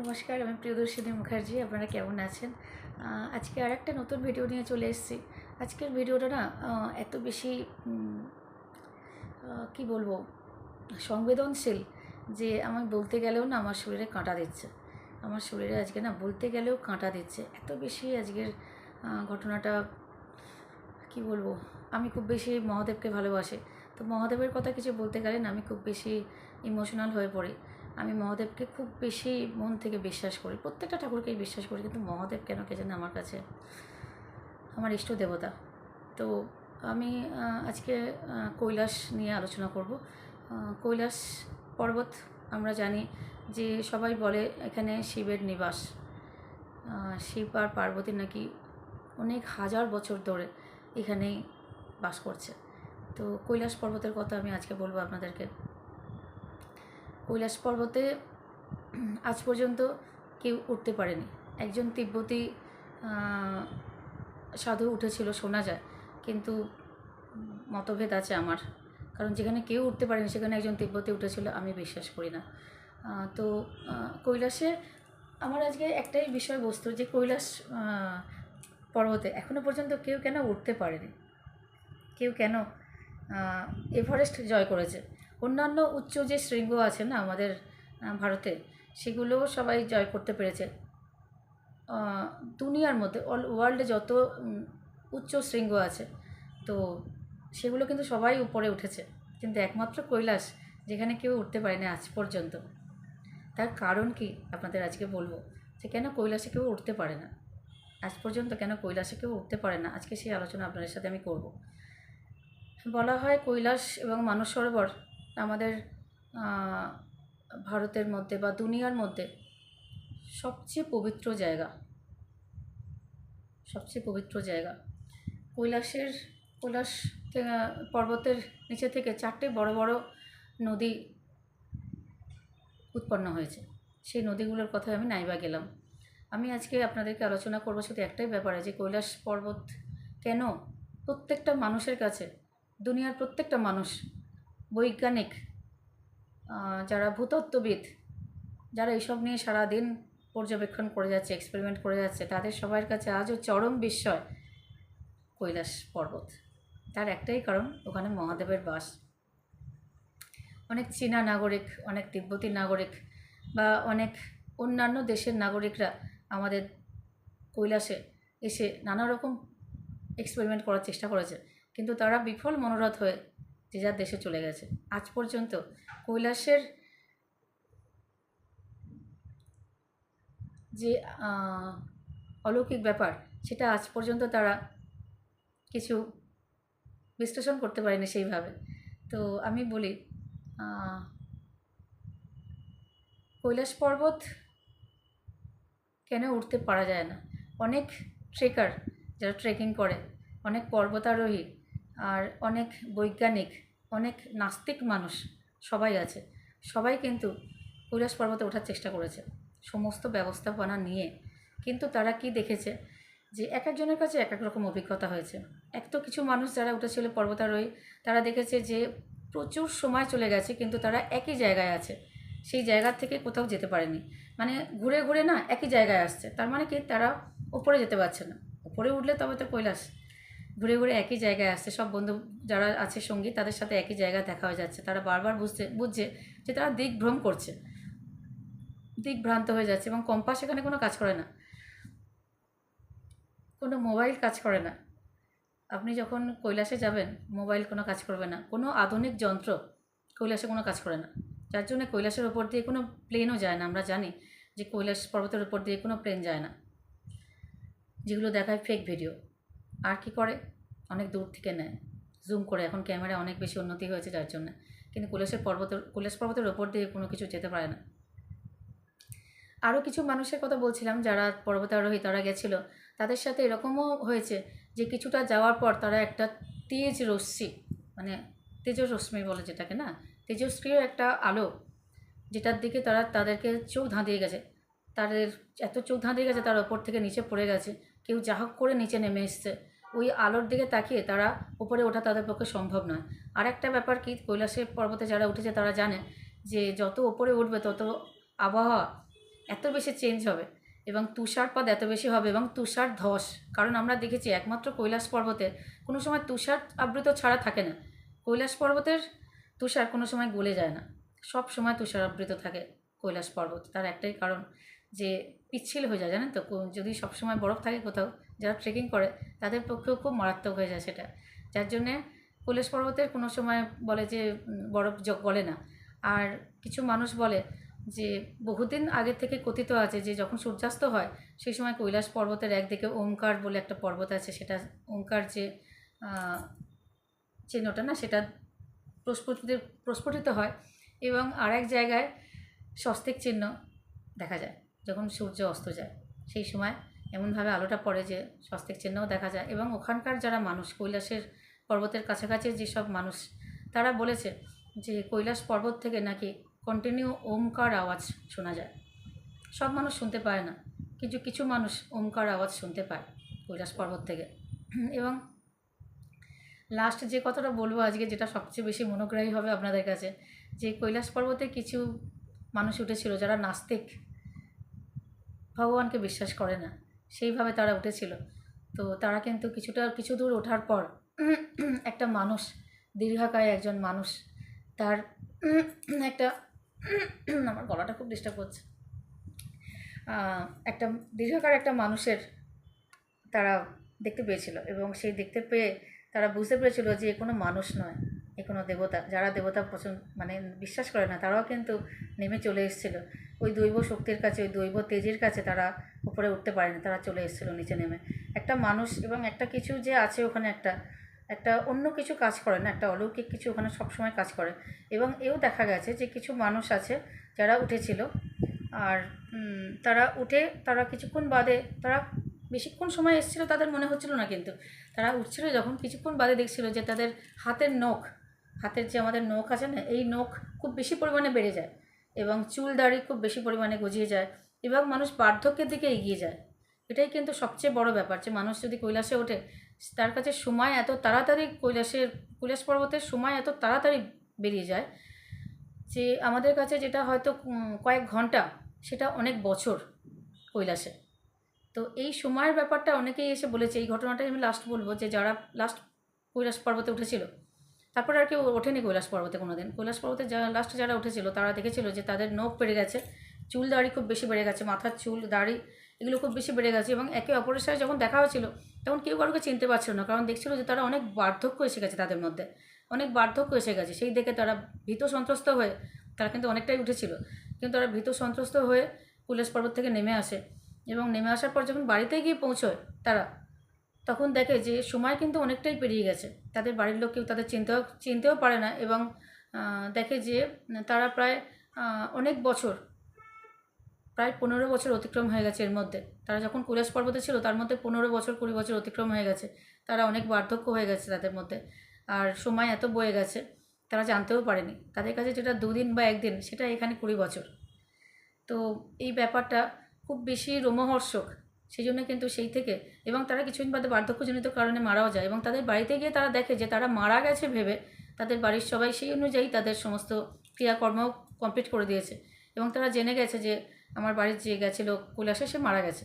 নমস্কার, আমি প্রিয়দর্শিনী মুখার্জি, আপনারা কেমন আছেন? আজকে আর একটা নতুন ভিডিও নিয়ে চলে এসেছি। আজকের ভিডিওটা না এত বেশি কি বলব, সংবেদনশীল যে আমার বলতে গেলেও না আমার শরীরে কাঁটা দিচ্ছে। আমার শরীরে আজকে না বলতে গেলেও কাঁটা দিচ্ছে। এত বেশি আজকের ঘটনাটা, কি বলব, আমি খুব বেশি মহাদেবকে ভালোবাসি। তো মহাদেবের কথা কিছু বলতে গেলে না আমি খুব বেশি ইমোশনাল হয়ে পড়ি। আমি মহাদেবকে খুব বেশি মন থেকে বিশ্বাস করি। প্রত্যেকটা ঠাকুরকেই বিশ্বাস করি, কিন্তু মহাদেব কেন কে জানে আমার কাছে? আমার ইষ্ট দেবতা। তো আমি আজকে কৈলাস নিয়ে আলোচনা করব। কৈলাস পর্বত আমরা জানি যে সবাই বলে এখানে শিবের নিবাস। শিব আর পার্বতী নাকি অনেক হাজার বছর ধরে এখানেই বাস করছে। তো কৈলাস পর্বতের কথা আমি আজকে বলব আপনাদেরকে। কৈলাস পর্বতে আজ পর্যন্ত কেউ উঠতে পারেনি। একজন তিব্বতী সাধু উঠেছিল শোনা যায় কিন্তু মতভেদ আছে আমার। কারণ যেখানে কেউ উঠতে পারেনি, সেখানে একজন তিব্বতী উঠেছিল, আমি বিশ্বাস করি না। তো কৈলাসে আমার আজকে একটাই বিষয়বস্তু যে কৈলাস পর্বতে এখনও পর্যন্ত কেউ কেন উঠতে পারেনি? কেউ কেন এভারেস্ট জয় করেছে? অন্যান্য উচ্চ যে শৃঙ্গ আছে না আমাদের ভারতে, সেগুলোও সবাই জয় করতে পেরেছে। দুনিয়ার মধ্যে অল ওয়ার্ল্ডে যত উচ্চ শৃঙ্গ আছে, তো সেগুলো কিন্তু সবাই উপরে উঠেছে। কিন্তু একমাত্র কৈলাস, যেখানে কেউ উঠতে পারেনি আজ পর্যন্ত। তার কারণ কি আপনাদের আজকে বলব? যে কেন কৈলাসে কেউ উঠতে পারে না? আজ পর্যন্ত কেন কৈলাসে কেউ উঠতে পারে না? আজকে সেই আলোচনা আপনাদের সাথে আমি করব। বলা হয় কৈলাস এবং মানস সরোবর আমাদের ভারতের মধ্যে বা দুনিয়ার মধ্যে সবচেয়ে পবিত্র জায়গা, সবচেয়ে পবিত্র জায়গা। কৈলাসের, কৈলাস পর্বতের নিচে থেকে চারটে বড় বড় নদী উৎপন্ন হয়েছে। সেই নদীগুলোর কথায় আমি নাইবা গেলাম। আমি আজকে আপনাদেরকে আলোচনা করব শুধু একটাই ব্যাপারে যে কৈলাস পর্বত কেন প্রত্যেকটা মানুষের কাছে, দুনিয়ার প্রত্যেকটা মানুষ বৈজ্ঞানিক যারা ভূতত্ত্ববিদ, যারা এইসব নিয়ে সারাদিন পর্যবেক্ষণ করে যাচ্ছে এক্সপেরিমেন্ট করে যাচ্ছে, তাদের সবার কাছে আজও চরম বিস্ময় কৈলাস পর্বত। তার একটাই কারণ, ওখানে মহাদেবের বাস। অনেক চীনা নাগরিক, অনেক তিব্বতী নাগরিক বা অনেক অন্যান্য দেশের নাগরিকরা আমাদের কৈলাসে এসে নানা রকম এক্সপেরিমেন্ট করার চেষ্টা করেছে। কিন্তু তারা বিফল মনোরথ হয়ে যে যার দেশে চলে গেছে। আজ পর্যন্ত কৈলাসের যে অলৌকিক ব্যাপার, সেটা আজ পর্যন্ত তারা কিছু বিশ্লেষণ করতে পারেনি সেইভাবে। তো আমি বলি কৈলাস পর্বত কেন উঠতে পারা যায় না? অনেক ট্রেকার যারা ট্রেকিং করে, অনেক পর্বতারোহী আর অনেক বৈজ্ঞানিক, অনেক নাস্তিক মানুষ সবাই আছে। সবাই কিন্তু কৈলাস পর্বতে ওঠার চেষ্টা করেছে। সমস্ত ব্যবস্থাপনা নিয়ে। কিন্তু তারা কি দেখেছে? যে এক একজনের কাছে এক এক রকম অভিজ্ঞতা হয়েছে। এক তো কিছু মানুষ যারা উঠেছিল পর্বতারোহী, তারা দেখেছে যে প্রচুর সময় চলে গেছে, কিন্তু তারা একই জায়গায় আছে। সেই জায়গার থেকে কোথাও যেতে পারেনি। মানে ঘুরে ঘুরে না একই জায়গায় আসছে। তার মানে কি? তারা ওপরে যেতে পারছে না। ওপরে উঠলে তবে তো কৈলাস। ঘুরে ঘুরে একই জায়গায় আসছে। সব বন্ধু যারা আছে সঙ্গী, তাদের সাথে একই জায়গায় দেখা হয়ে যাচ্ছে। তারা বারবার বুঝতে বুঝছে যে তারা দিকভ্রম করছে। দিকভ্রান্ত হয়ে যাচ্ছে এবং কম্পাস এখানে কোনো কাজ করে না। কোনো মোবাইল কাজ করে না। আপনি যখন কৈলাসে যাবেন, মোবাইল কোনো কাজ করবে না। কোনো আধুনিক যন্ত্র কৈলাসে কোনো কাজ করে না। যার জন্য কৈলাসের ওপর দিয়ে কোনো প্লেনও যায় না। আমরা জানি যে কৈলাস পর্বতের উপর দিয়ে কোনো প্লেন যায় না। যেগুলো দেখায় ফেক ভিডিও আর কি করে? অনেক দূর থেকে নেয়। জুম করে। এখন ক্যামেরা অনেক বেশি উন্নতি হয়েছে যার জন্য। কিন্তু কৈলাসের পর্বতের কৈলাস পর্বতের ওপর দিয়ে কোনো কিছু যেতে পারে না। আরও কিছু মানুষের কথা বলছিলাম যারা পর্বতারোহী তারা গেছিল। তাদের সাথে এরকমও হয়েছে যে কিছুটা যাওয়ার পর তারা একটা তেজ রশ্মি মানে তেজরশ্মি বলে যেটাকে না? তেজস্ক্রিয় একটা আলো, যেটার দিকে তারা তাদেরকে চোখ ধাঁধিয়ে গেছে। তাদের এত চোখ ধাঁধিয়ে গেছে তার ওপর থেকে নিচে পড়ে গেছে। কেউ যা করে নিচে নেমে এসছে। ওই আলোর দিকে তাকিয়ে তারা উপরে ওঠা তাদের পক্ষে সম্ভব নয়। আর একটা ব্যাপার কি? কৈলাসের পর্বতে যারা উঠেছে তারা জানে যে যত উপরে উঠবে তত আবহাওয়া এত বেশি চেঞ্জ হবে এবং তুষারপাত এত বেশি হবে এবং তুষার ধস। কারণ আমরা দেখেছি একমাত্র কৈলাস পর্বতে কোনো সময় তুষার আবৃত ছাড়া থাকে না। কৈলাস পর্বতের তুষার কোনো সময় গলে যায় না। সব সময় তুষার আবৃত থাকে কৈলাস পর্বত। তার একটাই কারণ। যে পিচ্ছিল হয়ে যায়, জানেন তো? যদি সবসময় বরফ থাকে কোথাও, যারা ট্রেকিং করে, তাদের পক্ষেও খুব মারাত্মক হয়ে যায় সেটা। যার জন্যে কৈলাস পর্বতের কোনো সময় বলে যে বরফ জ- গলে না। আর কিছু মানুষ বলে যে, বহুদিন আগে থেকে কথিত আছে যে, যখন সূর্যাস্ত হয়, সেই সময় কৈলাস পর্বতের একদিকে ওমকার বলে একটা পর্বত আছে, সেটা ওমকার যে চিহ্নটা না, সেটা প্রস্ফুটিত প্রস্ফুটিত হয় এবং আর এক জায়গায় স্বস্তিক চিহ্ন দেখা যায়। যখন সূর্য অস্ত যায়, সেই সময় এমনভাবে আলোটা পড়ে যে স্বস্তিক চিহ্নও দেখা যায় এবং ওখানকার যারা মানুষ, কৈলাসের পর্বতের কাছাকাছি যেসব মানুষ, তারা বলেছে যে কৈলাস পর্বত থেকে নাকি কন্টিনিউ ওমকার আওয়াজ শোনা যায়। সব মানুষ শুনতে পায় না কিছু কিছু মানুষ ওমকার আওয়াজ শুনতে পায় কৈলাস পর্বত থেকে। এবং লাস্ট যে কথাটা বলব আজকে, যেটা সবচেয়ে বেশি মনোগ্রাহী হবে আপনাদের কাছে, যে কৈলাস পর্বতে কিছু মানুষ উঠেছিল যারা নাস্তিক ভগবানকে বিশ্বাস করে না। সেইভাবে তারা উঠেছিল। তো তারা কিন্তু কিছুটা কিছু দূর ওঠার পর একটা মানুষ, দীর্ঘাকায় একজন মানুষ, তার একটা আমার গলাটা খুব ডিস্টার্ব করছে। একটা দীর্ঘাকার একটা মানুষের তারা দেখতে পেয়েছিল এবং সেই দেখতে পেয়ে তারা বুঝতে পেরেছিল যে এ কোনো মানুষ নয়, এ কোনো দেবতা। যারা দেবতা পছন্দ মানে বিশ্বাস করে না, তারাও কিন্তু নেমে চলে এসেছিল। ওই দৈব শক্তির কাছে, ওই দৈব তেজের কাছে তারা উপরে উঠতে পারেনি তারা চলে এসেছিল নিচে নেমে। একটা মানুষ এবং একটা কিছু যে আছে ওখানে একটা একটা অন্য কিছু কাজ করে না, একটা অলৌকিক কিছু ওখানে সবসময় কাজ করে। এবং এও দেখা গেছে যে কিছু মানুষ আছে যারা উঠেছিল আর তারা উঠে, তারা কিছুক্ষণ বাদে, তারা বেশিক্ষণ সময় এসেছিল তাদের মনে হচ্ছিল না কিন্তু। তারা উঠছিল যখন কিছুক্ষণ বাদে দেখছিল যে তাদের হাতের নখ, হাতের যে আমাদের নখ আছে না, এই নখ খুব বেশি পরিমাণে বেড়ে যায়। এবং চুল দাড়ি খুব বেশি পরিমাণে গজিয়ে যায় এবং মানুষ বার্ধক্যের দিকে এগিয়ে যায়। এটাই কিন্তু সবচেয়ে বড় ব্যাপার যে মানুষ যদি কৈলাসে ওঠে, তার কাছে সময় এত তাড়াতাড়ি কৈলাসের, কৈলাস পর্বতের সময় এত তাড়াতাড়ি বেরিয়ে যায় যে আমাদের কাছে যেটা হয়তো কয়েক ঘণ্টা, সেটা অনেক বছর কৈলাসে। তো এই সময়ের ব্যাপারটা অনেকেই এসে বলেছে, এই ঘটনাটাই আমি লাস্ট বলব যে যারা লাস্ট কৈলাস পর্বতে উঠেছিল তারপরে আর কেউ ওঠেনি কৈলাস পর্বতে কোনো দিন কৈলাস পর্বতে যারা লাস্টে যারা উঠেছিল, তারা দেখেছিল যে তাদের নখ বেড়ে গেছে, চুল দাড়ি খুব বেশি বেড়ে গেছে, মাথার চুল, দাড়ি এগুলো খুব বেশি বেড়ে গেছে এবং একে অপরের সাথে যখন দেখা হয়েছিল, তখন কেউ কারোকে চিনতে পারছিল না, কারণ দেখছিল যে তারা অনেক বার্ধক্য এসে গেছে তাদের মধ্যে, অনেক বার্ধক্য এসে গেছে। সেই দেখে তারা ভীত সন্ত্রস্ত হয়ে, তারা কিন্তু অনেকটাই উঠেছিল, কিন্তু তারা ভীত সন্ত্রস্ত হয়ে কৈলাস পর্বত থেকে নেমে আসে এবং নেমে আসার পর যখন বাড়িতে গিয়ে পৌঁছয় তারা তখন দেখে যে সময় কিন্তু অনেকটাই পেরিয়ে গেছে। তাদের বাড়ির লোক কেউ তাদের চিনতেও চিনতেও পারে না এবং দেখে যে তারা প্রায় অনেক বছর, প্রায় পনেরো বছর অতিক্রম হয়ে গেছে এর মধ্যে। তারা যখন কৈলাস পর্বতে ছিল, তার মধ্যে পনেরো বছর কুড়ি বছর অতিক্রম হয়ে গেছে। তারা অনেক বার্ধক্য হয়ে গেছে তাদের মধ্যে। আর সময় এত বয়ে গেছে, তারা জানতেও পারেনি। তাদের কাছে যেটা দুদিন বা একদিন, সেটা এখানে কুড়ি বছর। তো এই ব্যাপারটা খুব বেশি রোমহর্ষক সেই জন্য কিন্তু সেই থেকে এবং তারা কিছুদিন বাদে বার্ধক্যজনিত কারণে মারাও যায় এবং তাদের বাড়িতে গিয়ে তারা দেখে যে তারা মারা গেছে ভেবে তাদের বাড়ির সবাই সেই অনুযায়ী তাদের সমস্ত ক্রিয়াকর্ম কমপ্লিট করে দিয়েছে এবং তারা জেনে গেছে যে আমার বাড়ির যে গেছিল কৈলাসে সে মারা গেছে।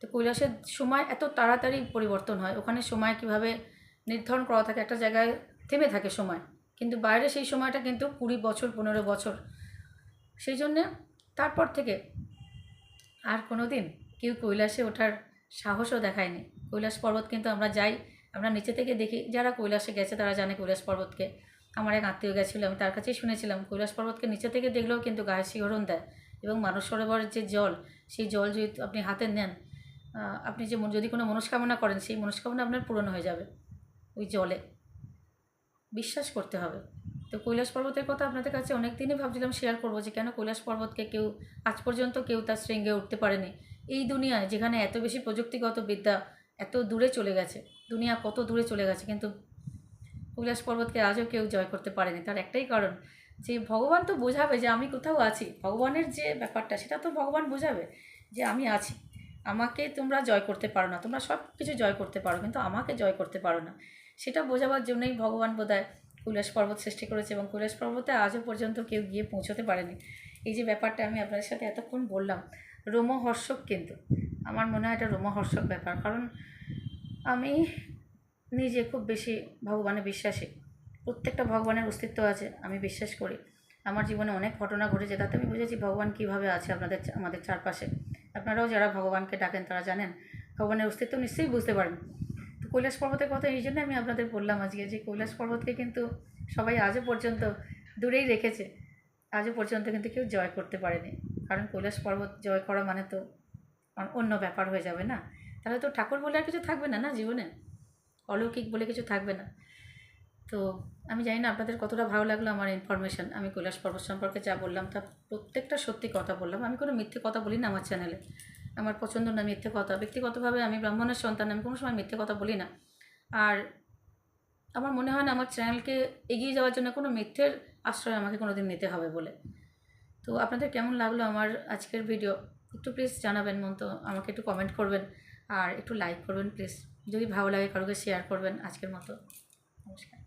তো কৈলাসের সময় এত তাড়াতাড়ি পরিবর্তন হয়, ওখানে সময় কীভাবে নির্ধারণ করা থাকে একটা জায়গায় থেমে থাকে সময়। কিন্তু বাইরে সেই সময়টা কিন্তু কুড়ি বছর, পনেরো বছর। সেই জন্যে তারপর থেকে আর কোনো দিন কেউ কৈলাসে ওঠার সাহসও দেখায়নি। কৈলাস পর্বত কিন্তু আমরা যাই, আমরা নিচে থেকে দেখি যারা কৈলাসে গেছে তারা জানে কৈলাস পর্বতকে। আমার এক আত্মীয় গেছিল, আমি তার কাছেই শুনেছিলাম, কৈলাস পর্বতকে নিচে থেকে দেখলেও কিন্তু গায়ে শিহরণ দেয় এবং মানস সরোবরের যে জল, সেই জল যদি আপনি হাতে নেন আপনি যে যদি কোনো মনস্কামনা করেন, সেই মনস্কামনা আপনার পূরণ হয়ে যাবে ওই জলে। বিশ্বাস করতে হবে। তো কৈলাস পর্বতের কথা আপনাদের কাছে অনেক দিনই ভাবছিলাম শেয়ার করব যে কেন কৈলাস পর্বতকে কেউ, আজ পর্যন্ত কেউ তার শৃঙ্গে উঠতে পারেনি। এই দুনিয়ায় যেখানে এত বেশি প্রযুক্তিগত বিদ্যা এত দূরে চলে গেছে, দুনিয়া কত দূরে চলে গেছে, কিন্তু কৈলাস পর্বতকে আজও কেউ জয় করতে পারেনি। তার একটাই কারণ যে ভগবান তো বোঝাবে যে আমি কোথাও আছি। ভগবানের যে ব্যাপারটা, সেটা তো ভগবান বোঝাবে যে আমি আছি। আমাকে তোমরা জয় করতে পারো না, তোমরা সব কিছু জয় করতে পারো, কিন্তু আমাকে জয় করতে পারো না। সেটা বোঝাবার জন্যই ভগবান বোধহয় কৈলাস পর্বত সৃষ্টি করেছে এবং কৈলাস পর্বতে আজও পর্যন্ত কেউ গিয়ে পৌঁছতে পারেনি। এই যে ব্যাপারটা আমি আপনাদের সাথে এতক্ষণ বললাম রোমহর্ষক কিন্তু। আমার মনে হয় এটা রোমহর্ষক ব্যাপার। কারণ আমি নিজে খুব বেশি ভগবানে বিশ্বাসী। প্রত্যেকটা ভগবানের অস্তিত্ব আছে, আমি বিশ্বাস করি। আমার জীবনে অনেক ঘটনা ঘটেছে, তাতে আমি বুঝেছি ভগবান কীভাবে আছে আপনাদের আমাদের চারপাশে। আপনারাও যারা ভগবানকে ডাকেন তারা জানেন, ভগবানের অস্তিত্ব নিশ্চয়ই বুঝতে পারেন তো কৈলাস পর্বতের কথা এই জন্য আমি আপনাদের বললাম আজকে যে কৈলাস পর্বতকে কিন্তু সবাই আজও পর্যন্ত দূরেই রেখেছে। আজও পর্যন্ত কিন্তু কেউ জয় করতে পারেনি। কারণ কৈলাস পর্বত জয় করা মানে তো অন্য ব্যাপার হয়ে যাবে না। তাহলে তো ঠাকুর বলে আর কিছু থাকবে না না জীবনে? অলৌকিক বলে কিছু থাকবে না। তো আমি জানি না আপনাদের কতটা ভালো লাগল আমার ইনফরমেশান আমি কৈলাস পর্বত সম্পর্কে যা বললাম তা প্রত্যেকটা সত্যি কথা বললাম। আমি কোনো মিথ্যে কথা বলি না আমার চ্যানেলে আমার পছন্দ না মিথ্যে কথা। ব্যক্তিগতভাবে আমি ব্রাহ্মণের সন্তান, আমি কোনো সময় মিথ্যে কথা বলি না। আর আমার মনে হয় না আমার চ্যানেলকে এগিয়ে যাওয়ার জন্য কোনো মিথ্যের আশ্রয় আমাকে কোনো দিন নিতে হবে বলে। তো আপনাদের কেমন লাগল আমার আজকের ভিডিও একটু প্লিজ জানাবেন মন তো, আমাকে একটু কমেন্ট করবেন। আর একটু লাইক করবেন প্লিজ যদি ভালো লাগে কারোকে শেয়ার করবেন আজকের মতো। নমস্কার।